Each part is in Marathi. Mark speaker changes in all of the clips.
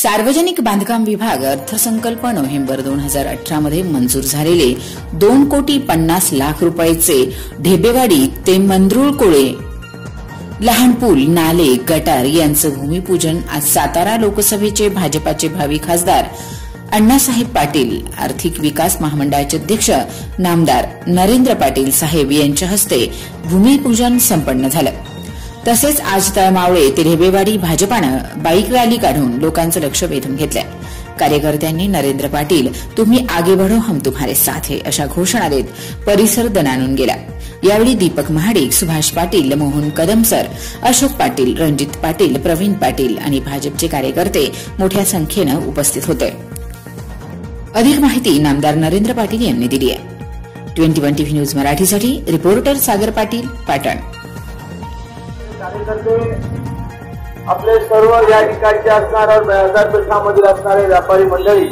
Speaker 1: सार्वजनिक बांधकाम विभाग अर्थसंकल्प नोव्हेंबर दोन हजार अठरा मध्ये मंजूर झालेले दोन कोटी पन्नास लाख रुपयाचे ढेबेवाडी ते मंद्रुळकोळे लहान पूल नाले गटार यांचं भूमिपूजन आज सातारा लोकसभेचे भाजपाचे भावी खासदार अण्णासाहेब पाटील आर्थिक विकास महामंडळाचे अध्यक्ष नामदार नरेंद्र पाटील साहेब यांच्या हस्ते भूमिपूजन संपन्न झालं. तसेच आज तळमावळे ते ढेबेवाडी भाजपानं बाईक रॅली काढून लोकांचं लक्ष वेधून घेतलंय. कार्यकर्त्यांनी नरेंद्र पाटील तुम्ही आगे बढो हम तुम्हारे साथ है अशा घोषणा देत परिसर दणानून गेला. यावेळी दीपक महाडिक सुभाष पाटील मोहन कदमसर अशोक पाटील रणजित पाटील प्रवीण पाटील आणि भाजपचे कार्यकर्ते मोठ्या संख्येनं उपस्थित होते. अधिक माहिती नामदार नरेंद्र पाटील यांनी दिली आहे. ट्वेंटी वन टीव्ही न्यूज मराठीसाठी रिपोर्टर सागर पाटील पाटण.
Speaker 2: कार्यकर्ते आपले सर्व या ठिकाणचे असणाऱ्या बाजारपेठामधील असणारे व्यापारी मंडळी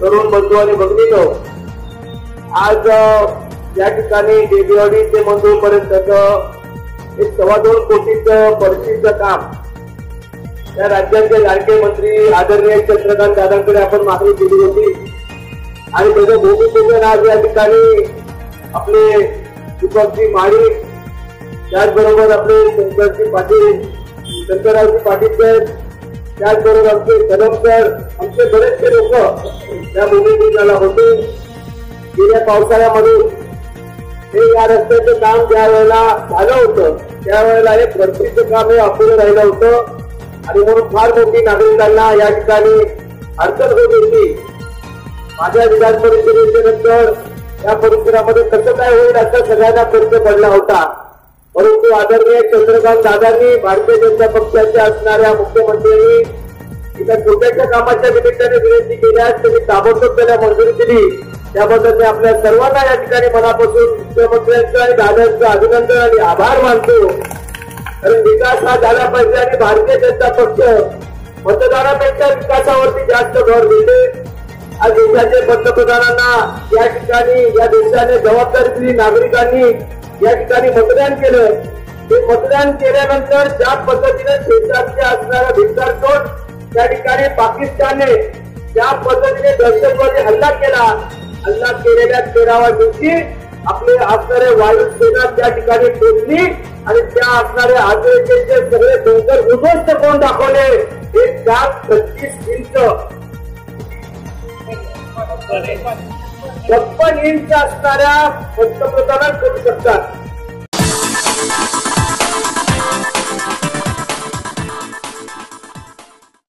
Speaker 2: तरुण बंधू आणि भगिनीनो आज या ठिकाणी डेबिवाडी ते मंजूरपर्यंत एक सव्वा दोन कोटीचं पर्सीचं काम या राज्याचे लाडके मंत्री आदरणीय चंद्रकांत दादांकडे आपण मागणी केली होती. आणि त्याचं भूमिपूजन आज या ठिकाणी आपले दीपकजी माळी त्याचबरोबर आपले शंकरजी पाटील शंकररावजी पाटील साहेब त्याचबरोबर आमचे कदम सर आमचे बरेचसे लोक त्या भूमिपूजनाला होते. गेल्या पावसाळ्यामध्ये हे या रस्त्याचं काम ज्या वेळेला झालं होतं त्यावेळेला हे भरतीचं काम हे अपुरं राहिलं होतं. आणि म्हणून फार मोठी नागरिकांना या ठिकाणी अडचण होत होती. माझ्या विधान परिषदेच्या नंतर या परिसरामध्ये कसं काय होईल असा सगळ्यांना प्रश्न पडला होता. परंतु आदरणीय चंद्रकांत दादांनी भारतीय जनता पक्षाच्या असणाऱ्या मुख्यमंत्र्यांनी एका छोट्याच्या कामाच्या निमित्ताने विनंती केल्यास त्यांनी ताबडतोब त्याला मंजुरी दिली. त्याबद्दल मी आपल्या सर्वांना या ठिकाणी मनापासून मुख्यमंत्र्यांचं आणि दादांचं अभिनंदन आणि आभार मानतो. कारण विकास हा झाला पाहिजे आणि भारतीय जनता पक्ष मतदारापेक्षा विकासावरती जास्त भर देते. आज देशाचे पंतप्रधानांना या ठिकाणी या देशाने जबाबदारी दिली नागरिकांनी. या ठिकाणी मतदान केलं. ते मतदान केल्यानंतर ज्या पद्धतीने शेजारचे असणारा भिक्कारचोट त्या ठिकाणी पाकिस्तानने ज्या पद्धतीने दहशतवादी हल्ला केला हल्ला केलेल्या तेराव्या दिवशी आपले असणारे वायुसेना त्या ठिकाणी पोचली आणि त्या असणारे आदिवासीचे सगळे डोंगर उद्ध्वस्त करून दाखवले हे चार पस्तीस इंच. छप्पन इंच असणाऱ्या पंतप्रधानात करू शकतात